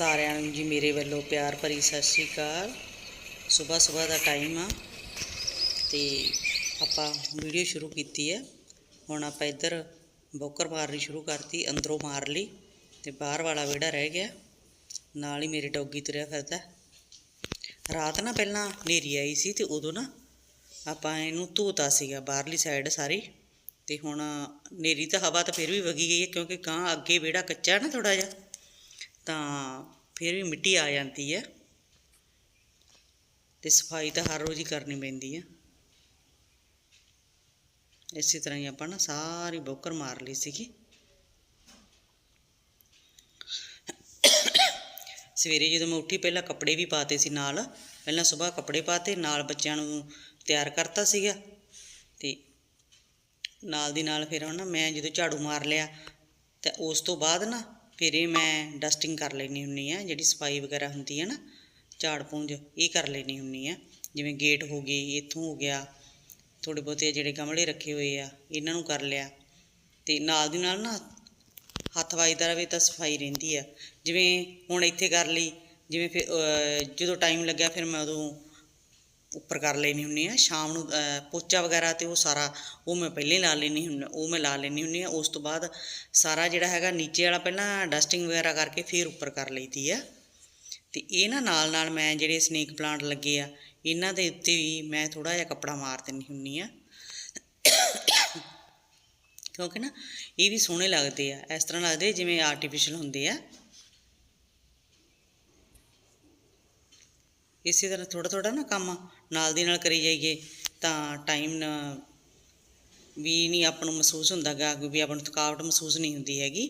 ਸਾਰਿਆਂ ਨੂੰ ਜੀ ਮੇਰੇ ਵੱਲੋਂ ਪਿਆਰ ਭਰੀ ਸਤਿ ਸ਼੍ਰੀ ਅਕਾਲ। ਸਵੇਰ ਸਵੇਰ ਦਾ ਟਾਈਮ ਆ। ਤੇ ਆਪਾਂ ਵੀਡੀਓ ਸ਼ੁਰੂ ਕੀਤੀ ਹੈ ਹੁਣ ਆਪਾਂ ਇੱਧਰ ਬੋਕਰ ਮਾਰਨੀ ਸ਼ੁਰੂ ਕਰਤੀ, ਅੰਦਰੋਂ ਮਾਰ ਲਈ ਤੇ ਬਾਹਰ ਵਾਲਾ ਵਿਹੜਾ ਰਹਿ ਗਿਆ। ਨਾਲ ਹੀ ਮੇਰੇ ਡੌਗੀ ਤੁਰਿਆ ਫਿਰਦਾ। ਰਾਤ ਨਾ ਪਹਿਲਾਂ ਹਨੇਰੀ ਆਈ ਸੀ ਤੇ ਉਦੋਂ ਨਾ ਆਪਾਂ ਇਹਨੂੰ ਧੋਤਾ ਸੀਗਾ, ਬਾਹਰਲੀ ਸਾਈਡ ਸਾਰੀ। ਤੇ ਹੁਣ ਹਨੇਰੀ ਤਾਂ ਹਵਾ ਤਾਂ ਫਿਰ ਵੀ ਵਗੀ ਗਈ ਹੈ ਕਿਉਂਕਿ ਕਾਂ ਅੱਗੇ ਵਿਹੜਾ ਕੱਚਾ ਨਾ ਥੋੜਾ ਜਿਹਾ। ਤਾਂ ਫਿਰ ਵੀ ਮਿੱਟੀ ਆ ਜਾਂਦੀ ਹੈ ਤੇ ਸਫ਼ਾਈ ਤਾਂ ਹਰ ਰੋਜ਼ ਹੀ ਕਰਨੀ ਪੈਂਦੀ ਹੈ। ਇਸੇ ਤਰ੍ਹਾਂ ਹੀ ਆਪਾਂ ਨਾ ਸਾਰੀ ਬੋਕਰ ਮਾਰ ਲਈ ਸੀਗੀ। ਸਵੇਰੇ ਜਦੋਂ ਮੈਂ ਉੱਠੀ ਪਹਿਲਾਂ ਕੱਪੜੇ ਵੀ ਪਾਤੇ ਸੀ ਨਾਲ, ਪਹਿਲਾਂ ਸਵੇਰ ਕੱਪੜੇ ਪਾਤੇ, ਨਾਲ ਬੱਚਿਆਂ ਨੂੰ ਤਿਆਰ ਕਰਤਾ ਸੀਗਾ ਤੇ ਨਾਲ ਦੀ ਨਾਲ ਫਿਰ ਨਾ ਮੈਂ ਜਦੋਂ ਝਾੜੂ ਮਾਰ ਲਿਆ ਤੇ ਉਸ ਤੋਂ ਬਾਅਦ ਨਾ ਫਿਰ ਇਹ ਮੈਂ ਡਸਟਿੰਗ ਕਰ ਲੈਣੀ ਹੁੰਨੀ ਆ ਜਿਹੜੀ ਸਫ਼ਾਈ ਵਗੈਰਾ ਹੁੰਦੀ ਹੈ ਨਾ, ਝਾੜ ਪੂੰਝ, ਇਹ ਕਰ ਲੈਣੀ ਹੁੰਨੀ ਆ ਜਿਵੇਂ ਗੇਟ ਹੋ ਗਈ, ਇੱਥੋਂ ਹੋ ਗਿਆ ਥੋੜੇ ਬਹੁਤੇ ਜਿਹੜੇ ਗਮਲੇ ਰੱਖੇ ਹੋਏ ਆ, ਇਹਨਾਂ ਨੂੰ ਕਰ ਲਿਆ। ਤੇ ਨਾਲ ਦੀ ਨਾਲ ਨਾ, ਹੱਥ ਵੱਜਦਾ ਰਵੇ ਤਾਂ ਸਫ਼ਾਈ ਰਹਿੰਦੀ ਆ। ਜਿਵੇਂ ਹੁਣ ਇੱਥੇ ਕਰ ਲਈ, ਜਿਵੇਂ ਫਿਰ ਜਦੋਂ ਟਾਈਮ ਲੱਗਿਆ ਫਿਰ ਮੈਂ ਉਦੋਂ ਉੱਪਰ ਕਰ ਲੈਣੀ ਹੁੰਨੀ ਆ ਸ਼ਾਮ ਨੂੰ ਪੋਚਾ ਵਗੈਰਾ ਤੇ ਉਹ ਸਾਰਾ ਉਹ ਮੈਂ ਪਹਿਲੇ ਲਾ ਲੈਣੀ ਹੁੰਨੀ ਉਹ ਮੈਂ ਲਾ ਲੈਣੀ ਹੁੰਨੀ ਆ ਉਸ ਤੋਂ ਬਾਅਦ ਸਾਰਾ ਜਿਹੜਾ ਹੈਗਾ ਨੀਚੇ ਵਾਲਾ ਪਹਿਲਾਂ ਡਸਟਿੰਗ ਵਗੈਰਾ ਕਰਕੇ ਫਿਰ ਉੱਪਰ ਕਰ ਲਈਦੀ ਆ ਤੇ ਇਹ ਨਾ ਨਾਲ ਨਾਲ ਮੈਂ ਜਿਹੜੇ ਸਨੇਕ ਪਲਾਂਟ ਲੱਗੇ ਆ, ਇਹਨਾਂ ਦੇ ਉੱਤੇ ਵੀ ਮੈਂ ਥੋੜਾ ਜਿਹਾ ਕੱਪੜਾ ਮਾਰ ਦਿੰਦੀ ਹੁੰਨੀ ਆ ਕਿਉਂਕਿ ਨਾ ਇਹ ਵੀ ਸੋਹਣੇ ਲੱਗਦੇ ਆ, ਇਸ ਤਰ੍ਹਾਂ ਲੱਗਦੇ ਜਿਵੇਂ ਆਰਟੀਫੀਸ਼ੀਅਲ ਹੁੰਦੇ ਆ। ਇਸੇ ਤਰ੍ਹਾਂ ਥੋੜਾ ਥੋੜਾ ਨਾ ਕੰਮ ਨਾਲ ਦੀ ਨਾਲ ਕਰੀ ਜਾਈਏ, ਤਾਂ ਟਾਈਮ ਨਾ ਵੀ ਨਹੀਂ ਆਪਾਂ ਨੂੰ ਮਹਿਸੂਸ ਹੁੰਦਾਗਾ ਵੀ ਆਪਾਂ ਨੂੰ ਥਕਾਵਟ ਮਹਿਸੂਸ ਨਹੀਂ ਹੁੰਦੀ ਹੈਗੀ।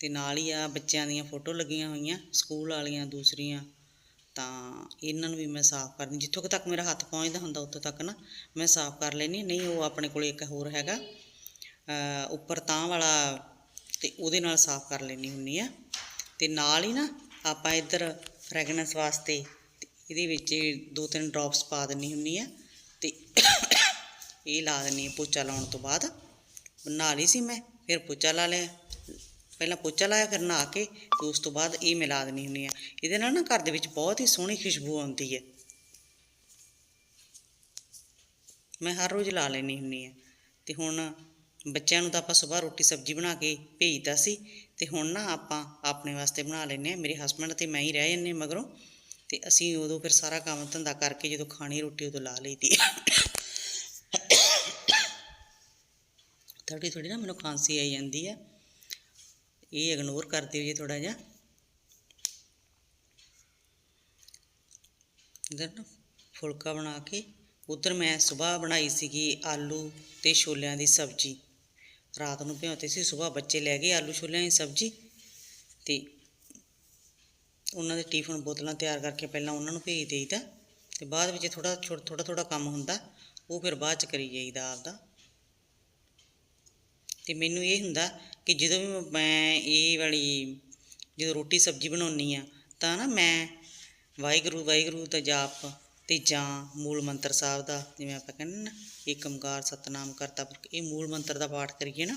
ਤੇ ਨਾਲ ਹੀ ਆ ਬੱਚਿਆਂ ਦੀਆਂ ਫੋਟੋ ਲੱਗੀਆਂ ਹੋਈਆਂ, ਸਕੂਲ ਵਾਲੀਆਂ, ਦੂਸਰੀਆਂ, ਤਾਂ ਇਹਨਾਂ ਨੂੰ ਵੀ ਮੈਂ ਸਾਫ਼ ਕਰਨੀ ਜਿੱਥੋਂ ਕੁ ਤੱਕ ਮੇਰਾ ਹੱਥ ਪਹੁੰਚਦਾ ਹੁੰਦਾ ਉੱਥੋਂ ਤੱਕ ਨਾ, ਮੈਂ ਸਾਫ਼ ਕਰ ਲੈਣੀ ਨਹੀਂ, ਉਹ ਆਪਣੇ ਕੋਲ ਇੱਕ ਹੋਰ ਹੈਗਾ ਉੱਪਰ ਤਾਂ ਵਾਲਾ, ਤੇ ਉਹਦੇ ਨਾਲ ਸਾਫ਼ ਕਰ ਲੈਣੀ ਹੁੰਨੀ ਆ ਤੇ ਨਾਲ ਹੀ ਨਾ ਆਪਾਂ ਇੱਧਰ ਫ੍ਰੈਗਨੈਂਸ ਵਾਸਤੇ ਇਹਦੇ ਵਿੱਚ ਦੋ ਤਿੰਨ ਡ੍ਰੌਪਸ ਪਾ ਦਿੰਨੀ ਹੁੰਨੀ ਆ ਤੇ ਇਹ ਲਾ ਦਿੰਨੀ ਆ ਪੋਚਾ ਲਾਉਣ ਤੋਂ ਬਾਅਦ। ਬਣਾ ਲਈ ਸੀ ਮੈਂ, ਫਿਰ ਪੋਚਾ ਲਾ ਲਿਆ। ਪਹਿਲਾਂ ਪੋਚਾ ਲਾਇਆ, ਫਿਰ ਨਹਾ ਕੇ ਤੇ ਉਸ ਤੋਂ ਬਾਅਦ ਇਹ ਮਿਲਾ ਦੇਣੀ ਹੁੰਦੀ ਆ। ਇਹਦੇ ਨਾਲ ਨਾ ਘਰ ਦੇ ਵਿੱਚ ਬਹੁਤ ਹੀ ਸੋਹਣੀ ਖੁਸ਼ਬੂ ਆਉਂਦੀ ਹੈ ਮੈਂ ਹਰ ਰੋਜ਼ ਲਾ ਲੈਣੀ ਹੁੰਦੀ ਆ। ਤੇ ਹੁਣ ਬੱਚਿਆਂ ਨੂੰ ਤਾਂ ਆਪਾਂ ਸਵੇਰ ਰੋਟੀ ਸਬਜ਼ੀ ਬਣਾ ਕੇ ਭੇਜਦਾ ਸੀ। ਤੇ ਹੁਣ ਨਾ ਆਪਾਂ ਆਪਣੇ ਵਾਸਤੇ ਬਣਾ ਲੈਨੇ ਆ। ਮੇਰੇ ਹਸਬੰਡ ਤੇ ਮੈਂ ਹੀ ਰਹਿ ਜੰਨੇ ਮਗਰੋਂ। ਤੇ ਅਸੀਂ ਉਦੋਂ ਫਿਰ ਸਾਰਾ ਕੰਮ ਧੰਦਾ ਕਰਕੇ ਜਦੋਂ ਖਾਣੀ ਰੋਟੀ ਉਦੋਂ ਲਾ ਲਈਦੀ ਥੋੜੀ ਥੋੜੀ ਨਾ ਮੈਨੂੰ ਖਾਂਸੀ ਆਈ ਜਾਂਦੀ ਆ। ਇਹ ਇਗਨੋਰ ਕਰ ਦਿਓ ਜੀ ਥੋੜਾ ਜਿਹਾ। ਇਧਰ ਨਾ ਫੁਲਕਾ ਬਣਾ ਕੇ, ਉਧਰ ਮੈਂ ਸਵੇਰ ਬਣਾਈ ਸੀਗੀ ਆਲੂ ਤੇ ਛੋਲਿਆਂ ਦੀ ਸਬਜ਼ੀ। ਰਾਤ ਨੂੰ ਭਿਉਂਤੇ ਸੀ ਸਵੇਰ ਬੱਚੇ ਲੈ ਗਏ ਆਲੂ ਛੋਲਿਆਂ ਦੀ ਸਬਜ਼ੀ ਤੇ ਉਹਨਾਂ ਦੇ ਟਿਫਨ ਬੋਤਲਾਂ ਤਿਆਰ ਕਰਕੇ ਪਹਿਲਾਂ ਉਹਨਾਂ ਨੂੰ ਭੇਜ ਦੇਈਦਾ ਤੇ ਬਾਅਦ ਵਿੱਚ ਥੋੜਾ ਥੋੜਾ ਥੋੜਾ ਕੰਮ ਹੁੰਦਾ, ਉਹ ਫਿਰ ਬਾਅਦ ਚ ਕਰੀ ਜਾਈਦਾ ਆਪਦਾ। ਤੇ ਮੈਨੂੰ ਇਹ ਹੁੰਦਾ ਕਿ ਜਦੋਂ ਵੀ ਮੈਂ ਇਹ ਵਾਲੀ ਜਦੋਂ ਰੋਟੀ ਸਬਜ਼ੀ ਬਣਾਉਣੀ ਆ ਤਾਂ ਨਾ ਮੈਂ ਵਾਹਿਗੁਰੂ ਵਾਹਿਗੁਰੂ ਦਾ ਜਾਪ ਤੇ ਜਾਂ ਮੂਲ ਮੰਤਰ ਸਾਹਿਬ ਦਾ ਜਿਵੇਂ ਆਪਾਂ ਕਹਿੰਦੇ ਨਾ ਏਕ ਓੰਕਾਰ ਸਤਨਾਮ ਕਰਤਾ ਪੁਰਖ, ਇਹ ਮੂਲ ਮੰਤਰ ਦਾ ਪਾਠ ਕਰੀਏ ਨਾ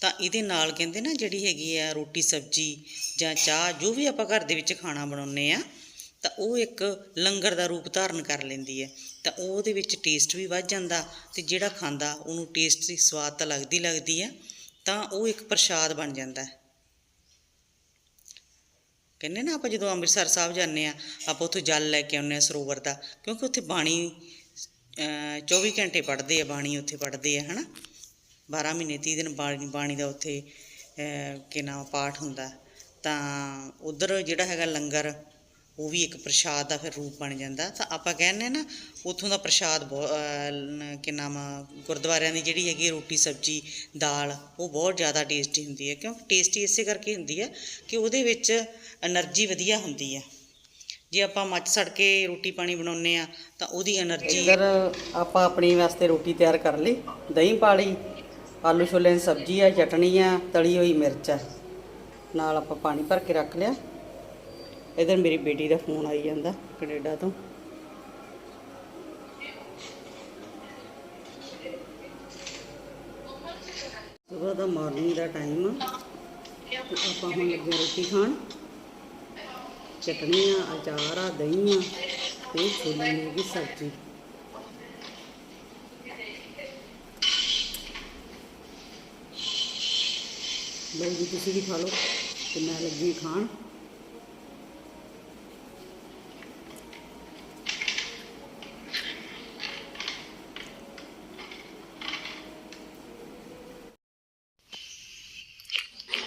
ਤਾਂ ਇਹਦੇ ਨਾਲ ਕਹਿੰਦੇ ਨਾ ਜਿਹੜੀ ਹੈਗੀ ਆ ਰੋਟੀ ਸਬਜ਼ੀ ਜਾਂ ਚਾਹ ਜੋ ਵੀ ਆਪਾਂ ਘਰ ਦੇ ਵਿੱਚ ਖਾਣਾ ਬਣਾਉਂਦੇ ਆ ਤਾਂ ਉਹ ਇੱਕ ਲੰਗਰ ਦਾ ਰੂਪ ਧਾਰਨ ਕਰ ਲੈਂਦੀ ਹੈ। ਤਾਂ ਉਹਦੇ ਵਿੱਚ ਟੇਸਟ ਵੀ ਵੱਧ ਜਾਂਦਾ ਤੇ ਜਿਹੜਾ ਖਾਂਦਾ ਉਹਨੂੰ ਟੇਸਟ ਦੀ ਸਵਾਦ ਤਾਂ ਲੱਗਦੀ ਲੱਗਦੀ ਆ ਤਾਂ ਉਹ ਇੱਕ ਪ੍ਰਸ਼ਾਦ ਬਣ ਜਾਂਦਾ ਹੈ। ਕਹਿੰਦੇ ਨਾ ਆਪਾਂ ਜਦੋਂ ਅੰਮ੍ਰਿਤਸਰ ਸਾਹਿਬ ਜਾਂਦੇ ਆ ਆਪਾਂ ਉੱਥੋਂ ਜਲ ਲੈ ਕੇ ਆਉਂਦੇ ਆ ਸਰੋਵਰ ਦਾ ਕਿਉਂਕਿ ਉੱਥੇ ਬਾਣੀ ਅਹ, 24 ਘੰਟੇ ਪੜ੍ਹਦੇ ਆ ਬਾਣੀ ਉੱਥੇ ਪੜ੍ਹਦੇ ਆ ਹਨਾ? 12 ਮਹੀਨੇ, ਤੀਹ ਦਿਨ ਬਾਣੀ ਬਾਣੀ ਦਾ ਉੱਥੇ ਕੀ ਨਾਮ, ਪਾਠ ਹੁੰਦਾ। ਤਾਂ ਉੱਧਰ ਜਿਹੜਾ ਹੈਗਾ ਲੰਗਰ, ਉਹ ਵੀ ਇੱਕ ਪ੍ਰਸ਼ਾਦ ਦਾ ਫਿਰ ਰੂਪ ਬਣ ਜਾਂਦਾ। ਤਾਂ ਆਪਾਂ ਕਹਿੰਦੇ ਨਾ, ਉੱਥੋਂ ਦਾ ਪ੍ਰਸ਼ਾਦ ਬਹੁ ਕਿ ਨਾਮ, ਗੁਰਦੁਆਰਿਆਂ ਦੀ ਜਿਹੜੀ ਹੈਗੀ ਰੋਟੀ, ਸਬਜੀ, ਦਾਲ, ਉਹ ਬਹੁਤ ਜ਼ਿਆਦਾ ਟੇਸਟੀ ਹੁੰਦੀ ਹੈ। ਕਿਉਂਕਿ ਟੇਸਟੀ ਇਸੇ ਕਰਕੇ ਹੁੰਦੀ ਹੈ ਕਿ ਉਹਦੇ ਵਿੱਚ ਐਨਰਜੀ ਵਧੀਆ ਹੁੰਦੀ ਹੈ। ਜੇ ਆਪਾਂ ਮੱਚ ਸੜ ਕੇ ਰੋਟੀ ਪਾਣੀ ਬਣਾਉਂਦੇ ਹਾਂ, ਤਾਂ ਉਹਦੀ ਐਨਰਜੀ ਅਗਰ ਆਪਾਂ ਆਪਣੀ ਵਾਸਤੇ ਰੋਟੀ ਤਿਆਰ ਕਰ ਲਈ, ਦਹੀਂ ਪਾ ਲਈ ਆਲੂ ਛੋਲੇ ਦੀ ਸਬਜ਼ੀ ਆ, ਚਟਣੀ ਆ, ਤਲੀ ਹੋਈ ਮਿਰਚ ਆ। ਨਾਲ ਆਪਾਂ ਪਾਣੀ ਭਰ ਕੇ ਰੱਖ ਲਿਆ। ਇਧਰ ਮੇਰੀ ਬੇਟੀ ਦਾ ਫੋਨ ਆਈ ਜਾਂਦਾ ਕੈਨੇਡਾ ਤੋਂ। ਸਵੇਰ ਦਾ ਮਾਰਨਿੰਗ ਦਾ ਟਾਈਮ ਆ। ਆਪਾਂ ਹੁਣ ਲੱਗੇ ਰੋਟੀ ਖਾਣ। ਚਟਨੀ ਆ, ਅਚਾਰ ਆ, ਦਹੀਂ ਆ ਤੇ ਛੋਲਿਆਂ ਦੀ ਸਬਜ਼ੀ। ਲਓ ਜੀ, ਤੁਸੀਂ ਵੀ ਖਾ ਲਓ ਤੇ ਮੈਂ ਲੱਗੀ ਖਾਣ।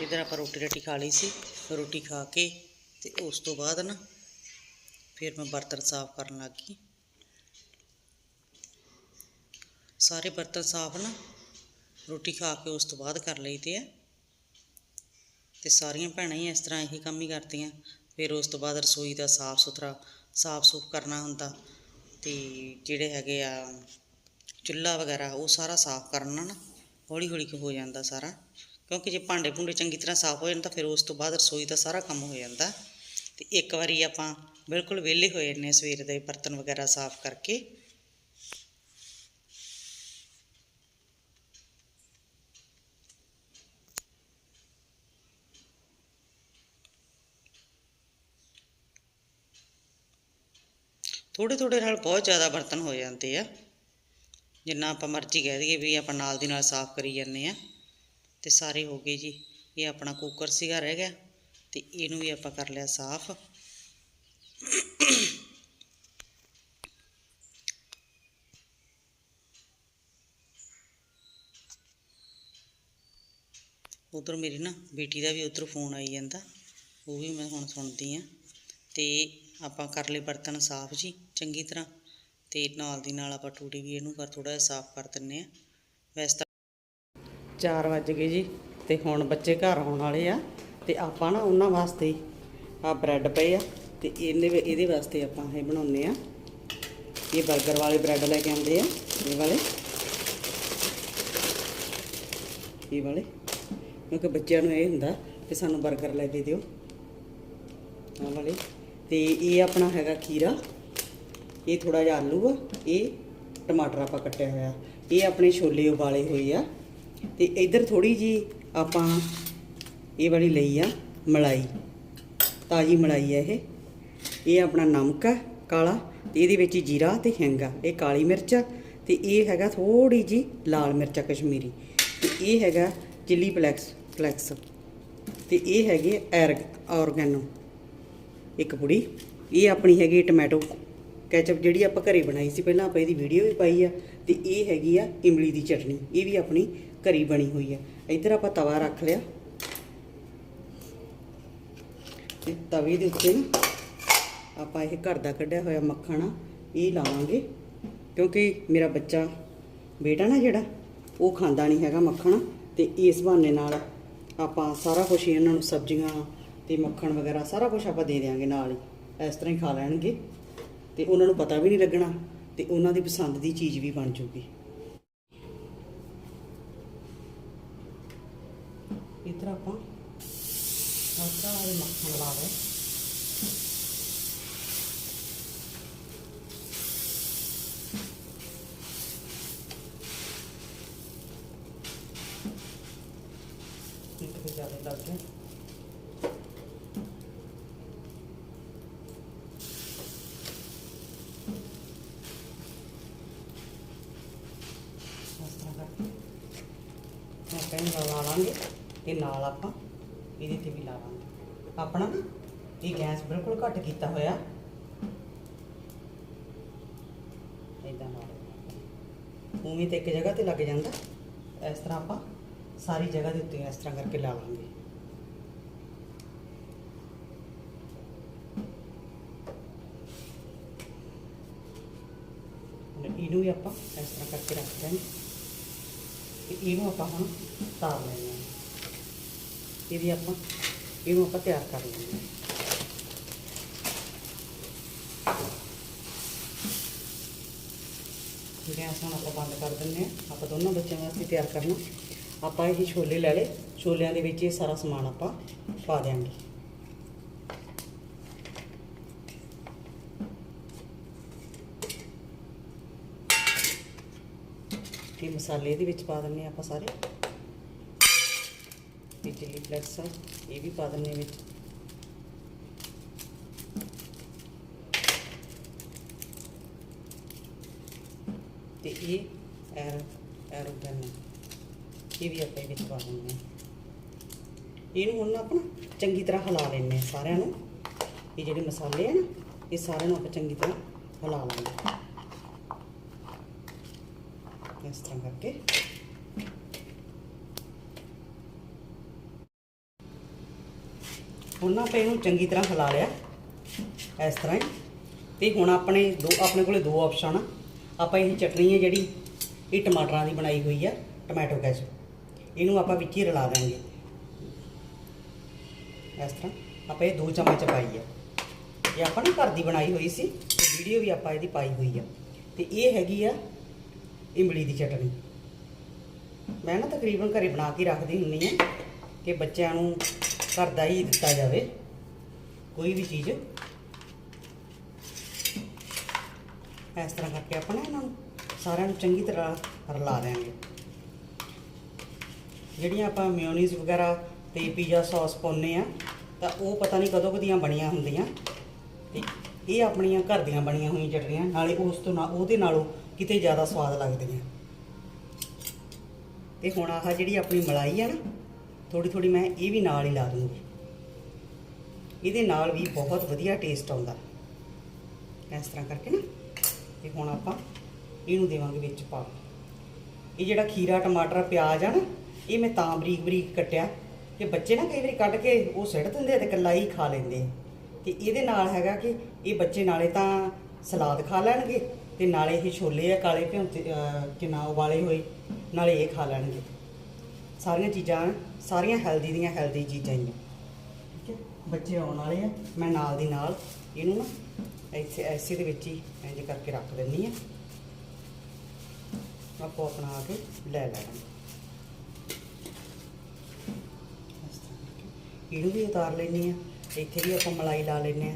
ਇਧਰ ਆਪਾਂ ਰੋਟੀ ਰੱਟੀ ਖਾ ਲਈ ਸੀ, ਰੋਟੀ ਖਾ ਕੇ ਤੇ ਉਸ ਤੋਂ ਬਾਅਦ ਨਾ ਫਿਰ ਮੈਂ ਬਰਤਨ ਸਾਫ਼ ਕਰਨ ਲੱਗ ਗਈ। ਸਾਰੇ ਬਰਤਨ ਸਾਫ਼ ਨਾ, ਰੋਟੀ ਖਾ ਕੇ ਉਸ ਤੋਂ ਬਾਅਦ ਕਰ ਲਈਦੇ ਆ। ਤੇ ਸਾਰੀਆਂ ਭੈਣਾਂ ਹੀ ਇਸ ਤਰ੍ਹਾਂ ਇਹੀ ਕੰਮ ਹੀ ਕਰਦੀਆਂ। ਫਿਰ ਉਸ ਤੋਂ ਬਾਅਦ ਰਸੋਈ ਦਾ ਸਾਫ਼ ਸੁਥਰਾ, ਸਾਫ਼ ਸੁਫ ਕਰਨਾ ਹੁੰਦਾ ਤੇ ਜਿਹੜੇ ਹੈਗੇ ਆ, ਚੁੱਲ੍ਹਾ ਵਗੈਰਾ ਉਹ ਸਾਰਾ ਸਾਫ਼ ਕਰਨਾ ਨਾ ਹੌਲੀ ਹੌਲੀ ਹੋ ਜਾਂਦਾ ਸਾਰਾ। ਕਿਉਂਕਿ ਜੇ ਭਾਂਡੇ ਭੁੰਡੇ ਚੰਗੀ ਤਰ੍ਹਾਂ ਸਾਫ਼ ਹੋ ਜਾਣ ਤਾਂ ਫਿਰ ਉਸ ਤੋਂ ਬਾਅਦ ਰਸੋਈ ਦਾ ਸਾਰਾ ਕੰਮ ਹੋ ਜਾਂਦਾ। ਤੇ ਇੱਕ ਵਾਰੀ ਆਪਾਂ ਬਿਲਕੁਲ ਵਿਹਲੇ ਹੋ ਜਾਂਦੇ ਹਾਂ ਸਵੇਰ ਦੇ ਬਰਤਨ ਵਗੈਰਾ ਸਾਫ਼ ਕਰਕੇ ਥੋੜੇ ਥੋੜੇ ਨਾਲ ਬਹੁਤ ਜ਼ਿਆਦਾ ਬਰਤਨ ਹੋ ਜਾਂਦੇ ਆ। ਜਿੰਨਾ ਆਪਾਂ ਮਰਜ਼ੀ ਕਹਿ ਦਈਏ ਵੀ ਆਪਾਂ ਨਾਲ ਦੀ ਨਾਲ ਸਾਫ਼ ਕਰੀ ਜਾਂਦੇ ਆ। ਤੇ ਸਾਰੇ ਹੋ ਗਏ ਜੀ। ਇਹ ਆਪਣਾ ਕੁੱਕਰ ਸੀਗਾ ਰਹਿ ਗਿਆ ਤੇ ਇਹਨੂੰ ਵੀ ਆਪਾਂ ਕਰ ਲਿਆ ਸਾਫ਼। ਉਧਰ ਮੇਰੀ ਨਾ ਬੇਟੀ ਦਾ ਵੀ ਉਧਰ ਫੋਨ ਆਈ ਜਾਂਦਾ। ਉਹ ਵੀ ਮੈਂ ਹੁਣ ਸੁਣਦੀ ਆ। ਤੇ ਆਪਾਂ ਕਰ ਲਏ ਬਰਤਨ ਸਾਫ਼ ਜੀ, ਚੰਗੀ ਤਰ੍ਹਾਂ। ਤੇ ਨਾਲ ਦੀ ਨਾਲ ਆਪਾਂ ਟੂਟੀ ਵੀ ਇਹਨੂੰ ਕਰ ਥੋੜਾ ਜਿਹਾ ਸਾਫ਼ ਕਰ ਦਿੰਨੇ ਆ ਵੈਸੇ ਤਾਂ 4 ਵੱਜ ਗਏ ਜੀ, ਤੇ ਹੁਣ ਬੱਚੇ ਘਰ ਆਉਣ ਵਾਲੇ ਆ। ਤੇ ਆਪਾਂ ਨਾ ਉਹਨਾਂ ਵਾਸਤੇ ਆ ਬ੍ਰੈਡ ਪਏ ਆ, ਤੇ ਇਹਨੇ ਇਹਦੇ ਵਾਸਤੇ ਆਪਾਂ ਇਹ ਬਣਾਉਨੇ ਆ ਇਹ 버ਗਰ ਵਾਲੇ ਬ੍ਰੈਡ ਲੈ ਕੇ ਆਉਂਦੇ ਆ, ਇਹ ਵਾਲੇ। ਇਹ ਵਾਲੇ। ਕਿਉਂਕਿ ਬੱਚਿਆਂ ਨੂੰ ਇਹ ਹੁੰਦਾ ਕਿ ਸਾਨੂੰ 버ਗਰ ਲੈ ਕੇ ਦਿਓ। ਆਹ ਵਾਲੇ। ਤੇ ਇਹ ਆਪਣਾ ਹੈਗਾ ਖੀਰਾ। ਇਹ ਥੋੜਾ ਜਿਹਾ ਆਲੂ ਆ, ਇਹ ਟਮਾਟਰ ਆਪਾਂ ਕੱਟਿਆ ਹੋਇਆ। ਇਹ ਆਪਣੇ ਛੋਲੇ ਉਬਾਲੇ ਹੋਏ ਆ। ਤੇ ਇਧਰ ਥੋੜੀ ਜੀ ਆਪਾਂ ਇਹ ਵਾਲੀ ਲਈ ਆ, ਮਲਾਈ। ਤਾਜੀ ਮਲਾਈ ਆ ਇਹ। ਇਹ ਆਪਣਾ ਨਮਕ ਆ, ਕਾਲਾ। ਤੇ ਇਹਦੇ ਵਿੱਚ ਜੀਰਾ ਤੇ ਹਿੰਗ। ਆ ਇਹ ਕਾਲੀ ਮਿਰਚ ਆ। ਤੇ ਇਹ ਹੈਗਾ ਥੋੜੀ ਜੀ ਲਾਲ ਮਿਰਚ ਆ ਕਸ਼ਮੀਰੀ। ਤੇ ਇਹ ਹੈਗਾ ਚਿੱਲੀ ਫਲੈਕਸ ਫਲੈਕਸ। ਤੇ ਇਹ ਹੈਗੇ ਐਰਗ ਆਰਗੈਨੋ ਇੱਕ ਪੁੜੀ, ਇਹ ਆਪਣੀ ਹੈਗੀ ਟੋਮੈਟੋ ਕੈਚਅਪ ਜਿਹੜੀ ਆਪਾਂ ਘਰੇ ਬਣਾਈ ਸੀ, ਪਹਿਲਾਂ ਆਪਾਂ ਇਹਦੀ ਵੀਡੀਓ ਵੀ ਪਾਈ ਆ ਤੇ ਇਹ ਹੈਗੀ ਆ ਇਮਲੀ ਦੀ ਚਟਨੀ, ਇਹ ਵੀ ਆਪਣੀ ਘਰੀ ਬਣੀ ਹੋਈ ਆ। ਇੱਧਰ ਆਪਾਂ ਤਵਾ ਰੱਖ ਲਿਆ। ਤੇ ਤਵੇ ਦੇ ਉੱਤੇ ਨਾ ਆਪਾਂ ਇਹ ਘਰ ਦਾ ਕੱਢਿਆ ਹੋਇਆ ਮੱਖਣ ਆ, ਇਹ ਲਾਵਾਂਗੇ, ਕਿਉਂਕਿ ਮੇਰਾ ਬੱਚਾ ਬੇਟਾ ਨਾ ਜਿਹੜਾ, ਉਹ ਖਾਂਦਾ ਨਹੀਂ ਹੈਗਾ ਮੱਖਣ ਤੇ ਇਸ ਬਹਾਨੇ ਨਾਲ ਆਪਾਂ ਸਾਰਾ ਕੁਝ ਇਹਨਾਂ ਨੂੰ ਸਬਜ਼ੀਆਂ ਤੇ ਮੱਖਣ ਵਗੈਰਾ ਸਾਰਾ ਕੁਝ ਆਪਾਂ ਦੇ ਦੇਵਾਂਗੇ ਨਾਲ ਹੀ। ਇਸ ਤਰ੍ਹਾਂ ਹੀ ਖਾ ਲੈਣਗੇ। ਤੇ ਉਹਨਾਂ ਨੂੰ ਪਤਾ ਵੀ ਨਹੀਂ ਲੱਗਣਾ ਤੇ ਉਹਨਾਂ ਦੀ ਪਸੰਦ ਦੀ ਚੀਜ਼ ਵੀ ਬਣ ਜੂਗੀ। ਇਧਰ ਆਪਾਂ ਸਾਰਾ ਵਾਲੇ ਮੱਖਣ ਲਾ ਦੇ ਇੱਕ ਤੇ ਜ਼ਿਆਦਾ ਲੱਗ ਗਿਆ ਇਸ ਤਰ੍ਹਾਂ ਕਰਕੇ ਮੈਂ ਲਾ ਲਾਂਗੇ ਤੇ ਨਾਲ ਆਪਾਂ ਇਹਦੇ ਤੇ ਵੀ ਲਾ ਲਾਂਗੇ ਆਪਣਾ ਨਾ ਇਹ ਗੈਸ ਬਿਲਕੁਲ ਘੱਟ ਕੀਤਾ ਹੋਇਆ। ਇਦਾਂ ਨਾਲ ਉਵੇਂ ਤੇ ਇੱਕ ਜਗ੍ਹਾ ਤੇ ਲੱਗ ਜਾਂਦਾ। ਇਸ ਤਰ੍ਹਾਂ ਆਪਾਂ ਸਾਰੀ ਜਗ੍ਹਾ ਦੇ ਉੱਤੇ ਇਸ ਤਰ੍ਹਾਂ ਕਰਕੇ ਲਾ ਲਾਂਗੇ। ਇਹਨੂੰ ਵੀ ਆਪਾਂ ਇਸ ਤਰ੍ਹਾਂ ਕਰਕੇ ਰੱਖ ਦਿਆਂਗੇ ਤੇ ਇਹਨੂੰ ਆਪਾਂ ਹੁਣ ਤਾਰ ਲੈਣਾ ਹੈ। ਇਹ ਵੀ ਆਪਾਂ ਇਹਨੂੰ ਆਪਾਂ ਤਿਆਰ ਕਰ ਲੈਣਾ ਹੈ। ਗੈਸ ਹੁਣ ਆਪਾਂ ਬੰਦ ਕਰ ਦਿੰਦੇ ਹਾਂ। ਆਪਾਂ ਦੋਨੋਂ ਬੱਚਿਆਂ ਵਾਸਤੇ ਤਿਆਰ ਕਰਨਾ। ਆਪਾਂ ਇਹ ਛੋਲੇ ਲੈ ਲਏ। ਛੋਲਿਆਂ ਦੇ ਵਿੱਚ ਇਹ ਸਾਰਾ ਸਮਾਨ ਆਪਾਂ ਪਾ ਦਿਆਂਗੇ। ਤੇ ਮਸਾਲੇ ਇਹਦੇ ਵਿੱਚ ਪਾ ਦਿੰਨੇ ਆਪਾਂ ਸਾਰੇ। ਤੇ ਚਿੱਲੀ ਫਲੈਕਸ ਇਹ ਵੀ ਪਾ ਦਿੰਨੇ ਵਿੱਚ। ਤੇ ਇਹ ਐਰ ਐਰੋਗਨ ਇਹ ਵੀ ਆਪਾਂ ਵਿੱਚ ਪਾ ਦਿੰਨੇ ਇਹਨੂੰ ਹੁਣ ਆਪਾਂ ਚੰਗੀ ਤਰ੍ਹਾਂ ਹਿਲਾ ਲੈਣੇ ਆ ਸਾਰਿਆਂ ਨੂੰ। ਇਹ ਜਿਹੜੇ ਮਸਾਲੇ ਆ ਨਾ, ਇਹ ਸਾਰਿਆਂ ਨੂੰ ਆਪਾਂ ਚੰਗੀ ਤਰ੍ਹਾਂ ਹਿਲਾ ਲੈਣੇ ਲਾਂਗੇ ਇਸ ਤਰ੍ਹਾਂ ਕਰਕੇ ਹੁਣ ਨਾ ਆਪਾਂ ਇਹਨੂੰ ਚੰਗੀ ਤਰ੍ਹਾਂ ਹਿਲਾ ਲਿਆ, ਇਸ ਤਰ੍ਹਾਂ ਹੀ। ਤੇ ਹੁਣ ਆਪਣੇ ਦੋ, ਆਪਣੇ ਕੋਲੇ ਦੋ ਆਪਸ਼ਨ ਆ। ਆਪਾਂ ਇਹ ਚਟਨੀ ਹੈ ਜਿਹੜੀ, ਇਹ ਟਮਾਟਰਾਂ ਦੀ ਬਣਾਈ ਹੋਈ ਆ, ਟੋਮੈਟੋ ਕੈਚਪ ਇਹਨੂੰ ਆਪਾਂ ਵਿੱਚ ਹੀ ਰਲਾ ਦਾਂਗੇ ਇਸ ਤਰ੍ਹਾਂ ਆਪਾਂ ਇਹ ਦੋ ਚਮਚ ਪਾਈ ਆ। ਇਹ ਆਪਾਂ ਨੇ ਘਰ ਦੀ ਬਣਾਈ ਹੋਈ ਸੀ ਵੀਡੀਓ ਵੀ ਆਪਾਂ ਇਹਦੀ ਪਾਈ ਹੋਈ ਆ। ਤੇ ਇਹ ਹੈਗੀ ਆ ਇਮਲੀ ਦੀ ਚਟਨੀ ਮੈਂ ਨਾ ਤਕਰੀਬਨ ਘਰੇ ਬਣਾ ਕੇ ਰੱਖਦੀ ਹੁੰਨੀ ਆ ਕਿ ਬੱਚਿਆਂ ਨੂੰ ਘਰ ਦਾ ਹੀ ਦਿੱਤਾ ਜਾਵੇ. ਕੋਈ ਵੀ ਚੀਜ਼ ਇਸ ਤਰ੍ਹਾਂ ਕਰਕੇ ਆਪਾਂ ਨਾ ਇਹਨਾਂ ਨੂੰ ਸਾਰਿਆਂ ਨੂੰ ਚੰਗੀ ਤਰ੍ਹਾਂ ਰਲਾ ਦਿਆਂਗੇ। ਜਿਹੜੀਆਂ ਆਪਾਂ ਮਿਓਨੀਜ਼ ਵਗੈਰਾ ਤੇ ਪੀਜ਼ਾ ਸੌਸ ਪਾਉਂਦੇ ਆ, ਤਾਂ ਉਹ ਪਤਾ ਨਹੀਂ ਕਦੋਂ ਕਦੀਆਂ ਬਣੀਆਂ ਹੁੰਦੀਆਂ। ਤੇ ਇਹ ਆਪਣੀਆਂ ਘਰ ਦੀਆਂ ਬਣੀਆਂ ਹੋਈਆਂ ਚਟਨੀਆਂ ਨਾਲੇ ਉਸ ਤੋਂ ਨਾ, ਉਹਦੇ ਨਾਲੋਂ ਕਿਤੇ ਜ਼ਿਆਦਾ ਸਵਾਦ ਲੱਗਦੀਆਂ ਤੇ ਹੁਣ ਆਹ ਜਿਹੜੀ ਆਪਣੀ ਮਲਾਈ ਆ ਨਾ ਥੋੜੀ ਥੋੜੀ ਮੈਂ ਇਹ ਵੀ ਨਾਲ ਹੀ ਲਾ ਦੂੰਗੀ। ਇਹਦੇ ਨਾਲ ਵੀ ਬਹੁਤ ਵਧੀਆ ਟੇਸਟ ਆਉਂਦਾ। ਇਸ ਤਰ੍ਹਾਂ ਕਰਕੇ ਨਾ, ਤੇ ਹੁਣ ਆਪਾਂ ਇਹਨੂੰ ਦੇਵਾਂਗੇ ਵਿੱਚ ਪਾ। ਇਹ ਜਿਹੜਾ ਖੀਰਾ, ਟਮਾਟਰ, ਪਿਆਜ਼ ਆ ਨਾ, ਇਹ ਮੈਂ ਤਾਂ ਬਰੀਕ ਬਰੀਕ ਕੱਟਿਆ। ਕਿ ਬੱਚੇ ਨਾ ਕਈ ਵਾਰੀ ਕੱਢ ਕੇ ਉਹ ਸਿੱਟ ਦਿੰਦੇ ਆ ਤੇ ਇਕੱਲਾ ਹੀ ਖਾ ਲੈਂਦੇ ਆ। ਤੇ ਇਹਦੇ ਨਾਲ ਹੈਗਾ ਕਿ ਇਹ ਬੱਚੇ ਨਾਲੇ ਤਾਂ ਸਲਾਦ ਖਾ ਲੈਣਗੇ ਤੇ ਨਾਲੇ ਇਹ ਛੋਲੇ ਆ, ਕਾਲੇ ਭਿਉਂਤੇ ਕਿੰਨਾ ਉਬਾਲੇ ਹੋਏ, ਨਾਲੇ ਇਹ ਖਾ ਲੈਣਗੇ। ਸਾਰੀਆਂ ਚੀਜ਼ਾਂ, ਸਾਰੀਆਂ ਹੈਲਦੀ ਦੀਆਂ ਹੈਲਦੀ ਚੀਜ਼ਾਂ ਹੀ ਆ। ਠੀਕ ਹੈ? ਬੱਚੇ ਆਉਣ ਵਾਲੇ ਆ, ਮੈਂ ਨਾਲ ਦੀ ਨਾਲ ਇਹਨੂੰ ਨਾ ਇੱਥੇ, ਐਸੇ ਦੇ ਵਿੱਚ ਹੀ ਇੰਜ ਕਰਕੇ ਰੱਖ ਦਿੰਨੀ ਆ ਆਪੋ ਆਪਣਾ ਆ ਕੇ ਲੈ ਲੈਣਾ। ਇਹਨੂੰ ਵੀ ਉਤਾਰ ਲੈਣੀ ਆ ਇੱਥੇ ਵੀ ਆਪਾਂ ਮਲਾਈ ਲਾ ਲੈਨੇ ਆ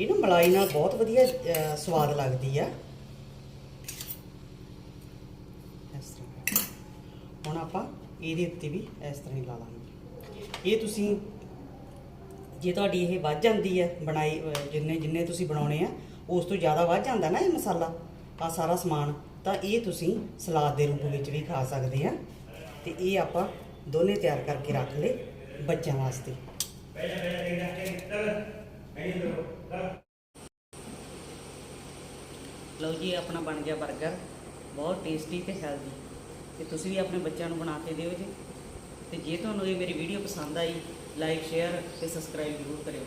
ਇਹ ਨਾ ਮਲਾਈ ਨਾਲ ਬਹੁਤ ਵਧੀਆ ਸਵਾਦ ਲੱਗਦੀ ਆ। ਇਸ ਤਰ੍ਹਾਂ। ਹੁਣ ਆਪਾਂ ਇਹਦੇ ਉੱਤੇ ਵੀ ਇਸ ਤਰ੍ਹਾਂ ਹੀ ਲਾ ਲਾਂਗੇ। ਇਹ ਤੁਸੀਂ, ਜੇ ਤੁਹਾਡੀ ਇਹ ਵੱਧ ਜਾਂਦੀ ਹੈ ਬਣਾਈ ਜਿੰਨੇ ਜਿੰਨੇ ਤੁਸੀਂ ਬਣਾਉਣੇ ਆ, ਉਸ ਤੋਂ ਜ਼ਿਆਦਾ ਵੱਧ ਜਾਂਦਾ ਨਾ ਇਹ ਮਸਾਲਾ, ਆ ਸਾਰਾ ਸਮਾਨ, ਤਾਂ ਇਹ ਤੁਸੀਂ ਸਲਾਦ ਦੇ ਰੂਪ ਵਿੱਚ ਵੀ ਖਾ ਸਕਦੇ ਆ। ਤੇ ਇਹ ਆਪਾਂ ਦੋਨੇ ਤਿਆਰ ਕਰਕੇ ਰੱਖ ਲਏ ਬੱਚਿਆਂ ਵਾਸਤੇ। ਲਓ ਜੀ, ਆਪਣਾ ਬਣ ਗਿਆ 버ਗਰ ਬਹੁਤ ਟੇਸਟੀ ਤੇ ਹੈਲਦੀ ਤੇ ਤੁਸੀਂ ਵੀ ਆਪਣੇ ਬੱਚਿਆਂ ਨੂੰ ਬਣਾ ਕੇ ਦਿਓ ਜੀ। ਤੇ ਜੇ ਤੁਹਾਨੂੰ ਇਹ ਮੇਰੀ ਵੀਡੀਓ ਪਸੰਦ ਆਈ ਲਾਈਕ ਸ਼ੇਅਰ ਤੇ ਸਬਸਕ੍ਰਾਈਬ ਜ਼ਰੂਰ ਕਰਿਓ।